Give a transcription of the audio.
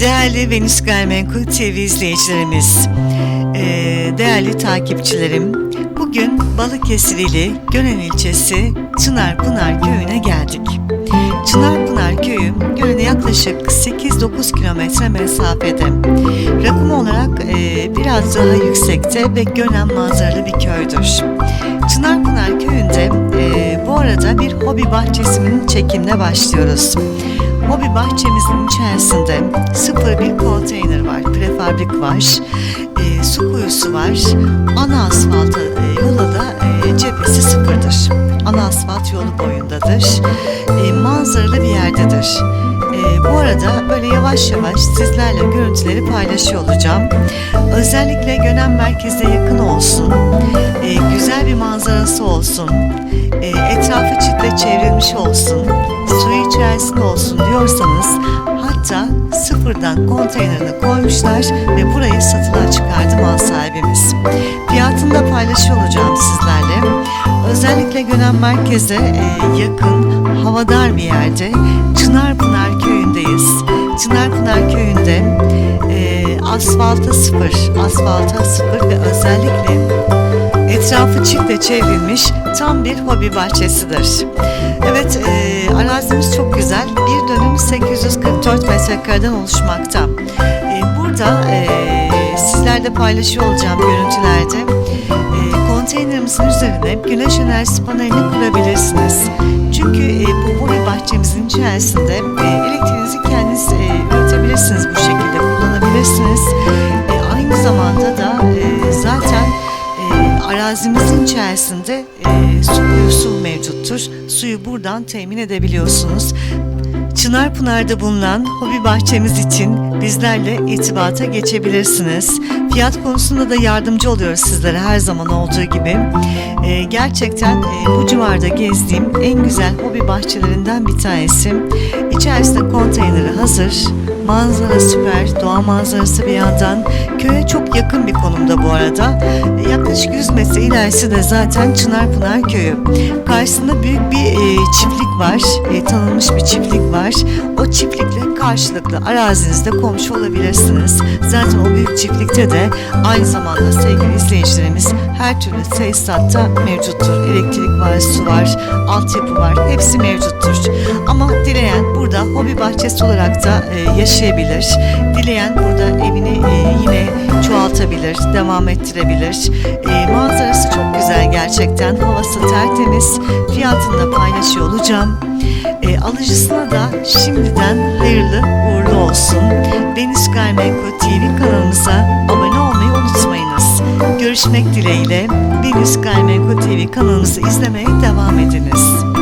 Değerli Venüs Gayrimenkul TV izleyicilerimiz, eee, değerli takipçilerim, bugün Balıkesir ili Gönen ilçesi Çınarpınar köyüne geldik. Çınarpınar köyü Gönen'e yaklaşık 8-9 kilometre mesafede. Rakım olarak eee, biraz daha yüksekte ve Gönen manzaralı bir köydür. Çınarpınar köyünde eee, bu arada bir hobi bahçesinin çekimine başlıyoruz. Hobi bahçemizin içerisinde sıfır bir konteyner var, prefabrik var, e, su kuyusu var, ana asfalt e, yola da e, cephesi sıfırdır. Ana asfalt yolu boyundadır, e, manzaralı bir yerdedir. E, bu arada böyle yavaş yavaş sizlerle görüntüleri paylaşıyor olacağım. Özellikle Gönen merkeze yakın olsun, e, güzel bir manzarası olsun, e, etrafı çitle çevrilmiş olsun, suyu içerisinde olsun diyorsanız hatta sıfırdan konteynerini koymuşlar ve burayı satılığa çıkardı mal sahibimiz. Fiyatını da paylaşıyor olacağım sizlerle. Özellikle Gönen merkeze e, yakın, havadar bir yerde Çınarpınar köyündeyiz. Çınarpınar köyünde e, asfalta sıfır, asfalta sıfır ve özellikle Etrafı çitle çevrilmiş tam bir hobi bahçesidir. Evet, e, arazimiz çok güzel. Bir dönüm 844 metrekareden oluşmakta. E, burada e, sizlerle paylaşıyor olacağım görüntülerde. E, konteynerimizin üzerine güneş enerjisi panelini kurabilirsiniz. Çünkü bu hobi bahçemizin içerisinde elektriğinizi kendiniz üretebilirsiniz bu şekilde kullanabilirsiniz. Arazimizin içerisinde e, su kuyusu mevcuttur. Suyu buradan temin edebiliyorsunuz. Çınarpınar'da bulunan hobi bahçemiz için bizlerle irtibata geçebilirsiniz. Fiyat konusunda da yardımcı oluyoruz sizlere her zaman olduğu gibi. E, gerçekten e, bu civarda gezdiğim en güzel hobi bahçelerinden bir tanesi. İçerisinde konteyneri hazır, manzara süper, doğa manzarası bir yandan. Köye çok yakın bir konumda bu arada. Yaklaşık 100 metre ilerisi de zaten Çınarpınar Köyü. Karşısında büyük bir e, çiftlik var, e, tanınmış bir çiftlik var. O çiftlikle karşılıklı arazinizde komşu olabilirsiniz. Zaten o büyük çiftlikte de aynı zamanda sevgili izleyicilerimiz her türlü tesisatta mevcuttur. Elektrik var, su var, altyapı var, hepsi mevcuttur. Ama dileyen burada hobi bahçesi olarak da e, yaşayabilir. Dileyen burada evini e, yine çoğaltabilir, devam ettirebilir. E, manzarası çok güzel gerçekten. Havası tertemiz. Fiyatını da paylaşıyor olacağım. E, alıcısına da şimdiden hayırlı olsun. Venüs Gayrimenkul TV kanalımıza abone olmayı unutmayınız. Görüşmek dileğiyle Venüs Gayrimenkul TV kanalımızı izlemeye devam ediniz.